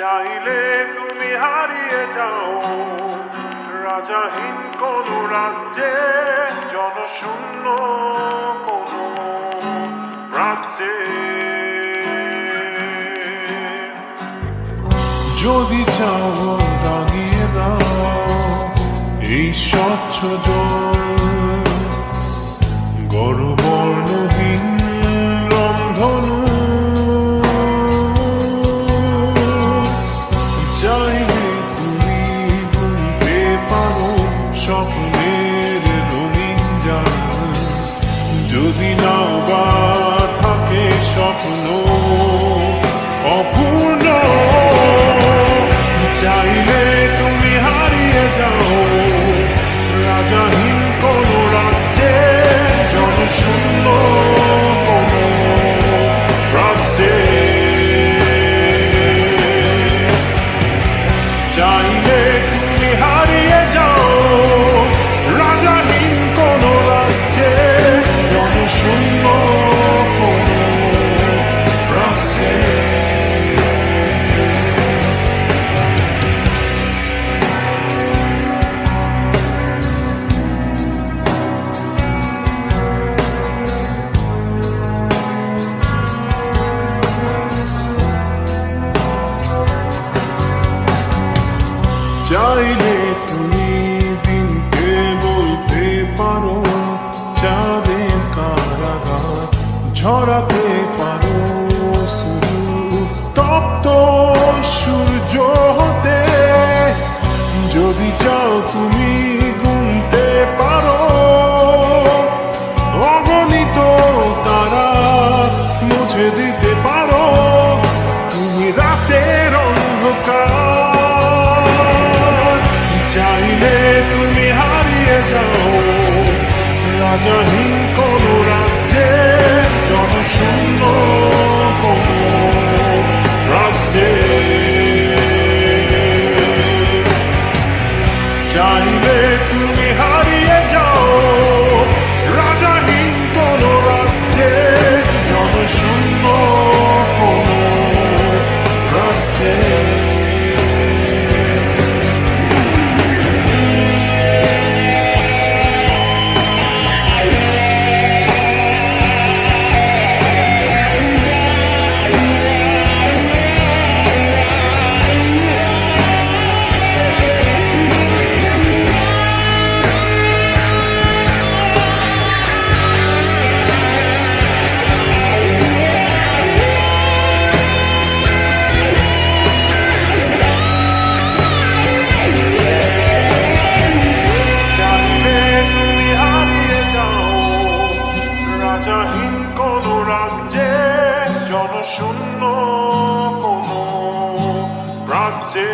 চাইলে তুমি হারিয়ে যাও। রাজাহীন কোন রাজ্যে, জনশূন্য কোন রাজ্যে। যদি চাও দাঁড়িয়ে দাও এই স্বচ্ছ জল গর্বর্ণহীন রাজাহীন চাইলে তুমি দিনকে বলতে পারো, চাঁদের কারাগার ঝরাতে পারো তপ্ত সূর্য হতে। যদি চাও তুমি গুনতে পারো, অগণিত তারা মুছে দিতে পারো। তুমি রাতের অন্ধকার রাজাহীন কোন রাজ্যে জনশূন্য কোন রাজ্যে। চাইলে তুমি হারিয়ে যাও। রাজ্যে জনশূন্য কোনো রাজ্যে